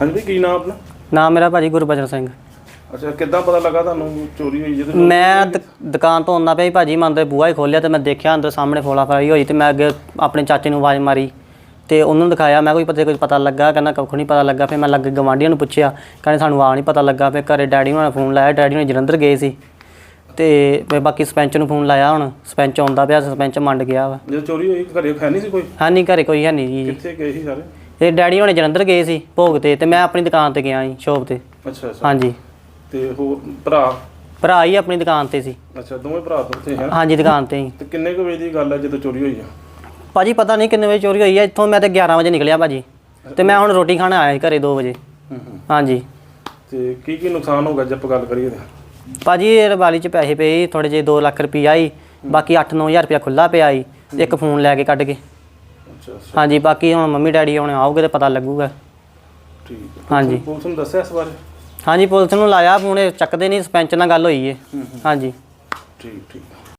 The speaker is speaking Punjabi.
ਹਾਂਜੀ ਕੀ ਨਾਮ ਆਪਣਾ? ਨਾਮ ਮੇਰਾ ਭਾਜੀ ਗੁਰਬਚਨ ਸਿੰਘ। ਅੱਛਾ ਕਿੱਦਾਂ ਪਤਾ ਲੱਗਾ ਤੁਹਾਨੂੰ ਚੋਰੀ ਹੋਈ ਜਦੋਂ ਮੈਂ ਦ- ਦੁਕਾਨ ਤੋਂ ਆਉਂਦਾ ਪਿਆ ਸੀ ਭਾਜੀ ਮੈਂ ਅੰਦਰ ਬੂਹਾ ਹੀ ਖੋਲਿਆ ਤੇ ਮੈਂ ਦੇਖਿਆ ਅੰਦਰ ਸਾਹਮਣੇ ਫੋਲਾ ਫਰਾਈ ਹੋਈ ਤੇ ਮੈਂ ਅੱਗੇ ਆਪਣੇ ਚਾਚੇ ਨੂੰ ਆਵਾਜ਼ ਮਾਰੀ ਤੇ ਉਹਨਾਂ ਨੂੰ ਦਿਖਾਇਆ। ਮੈਂ ਕੋਈ ਪਤਾ ਕੁਝ ਪਤਾ ਲੱਗਾ ਕਹਿੰਦਾ ਕੱਖ ਨਹੀਂ ਪਤਾ ਲੱਗਾ। ਫਿਰ ਮੈਂ ਲੱਗੇ ਗਵਾਂਢੀਆਂ ਨੂੰ ਪੁੱਛਿਆ ਕਹਿੰਦੇ ਸਾਨੂੰ ਆ ਨਹੀਂ ਪਤਾ ਲੱਗਾ। ਫਿਰ ਘਰੇ ਡੈਡੀ ਹੋਣਾ ਫੋਨ ਲਾਇਆ ਡੈਡੀ ਨੇ ਜਲੰਧਰ ਗਏ ਸੀ ਤੇ ਫਿਰ ਬਾਕੀ ਸਰਪੰਚ ਨੂੰ ਫੋਨ ਲਾਇਆ ਹੁਣ। ਸਰਪੰਚ ਆਉਂਦਾ ਪਿਆ ਸਰਪੰਚ ਮੰਡ ਗਿਆ ਵਾ। ਜਦੋਂ ਚੋਰੀ ਹੋਈ ਘਰੇ ਹੈ ਨਹੀਂ ਸੀ ਕੋਈ? ਹਾਂ ਨਹੀਂ ਘਰੇ ਕੋਈ ਹੈ ਨਹੀਂ ਜੀ। ਕਿੱਥੇ ਗਏ ਸੀ ਸਾਰੇ? ਇਹ ਡੈਡੀ ਹੋਣੇ ਜਲੰਧਰ ਗਏ ਸੀ ਭੋਗ ਤੇ ਤੇ ਮੈਂ ਆਪਣੀ ਦੁਕਾਨ ਤੇ ਗਿਆ ਸੀ ਸ਼ੋਪ ਤੇ। ਅੱਛਾ ਅੱਛਾ। ਹਾਂਜੀ। ਤੇ ਹੋਰ ਭਰਾ? ਭਰਾ ਹੀ ਆਪਣੀ ਦੁਕਾਨ ਤੇ ਸੀ। ਅੱਛਾ ਦੋਵੇਂ ਭਰਾ ਤੋਂ ਉੱਥੇ ਹੈ ਹਾਂਜੀ ਦੁਕਾਨ ਤੇ ਹੀ। ਤੇ ਕਿੰਨੇ ਕੁ ਵਜੇ ਦੀ ਗੱਲ ਹੈ ਜਦੋਂ ਚੋਰੀ ਹੋਈ ਆ? ਭਾਜੀ ਪਤਾ ਨਹੀਂ ਕਿੰਨੇ ਵਜੇ ਚੋਰੀ ਹੋਈ ਹੈ ਇੱਥੋਂ ਮੈਂ ਤੇ 11 ਵਜੇ ਨਿਕਲਿਆ ਭਾਜੀ। ਤੇ ਮੈਂ ਹੁਣ ਰੋਟੀ ਖਾਣ ਆਇਆ ਸੀ ਘਰੇ 2 ਵਜੇ। ਹੂੰ ਹੂੰ। ਹਾਂਜੀ। ਤੇ ਕੀ ਕੀ ਨੁਕਸਾਨ ਹੋਗਾ ਜੇ ਆਪਾਂ ਗੱਲ ਕਰੀਏ ਤਾਂ? ਭਾਜੀ ਇਹ ਰਵਾਲੀ 'ਚ ਪੈਸੇ ਪਏ ਥੋੜੇ ਜਿਹੇ 2 ਲੱਖ ਰੁਪਈਆ ਆਈ ਬਾਕੀ 8-9000 ਰੁਪਇਆ ਖੁੱਲਾ ਪਿਆ ਸੀ ਇੱਕ ਫੋਨ ਲੈ ਕੇ ਕੱਢ ਕੇ। ਅੱਛਾ ਅੱਛਾ। ਹਾਂਜੀ ਬਾਕੀ ਹੁਣ ਮੰਮੀ ਡੈਡੀ ਹੁਣ ਆਉਗੇ ਤੇ ਪਤਾ ਲੱਗੂਗਾ। ਠੀਕ ਹੈ। ਹਾਂਜੀ। ਪੁਲਿਸ ਨੂੰ ਦੱਸਿਆ ਇਸ ਬਾਰੇ? ਹਾਂਜੀ ਪੁਲਿਸ ਨੂੰ ਲਾਇਆ ਫੋਨ ਇਹ ਚੱਕਦੇ ਨਹੀਂ ਸਰਪੰਚ ਨਾਲ ਗੱਲ ਹੋਈ ਏ। ਹਾਂਜੀ। ਠੀਕ ਠੀਕ।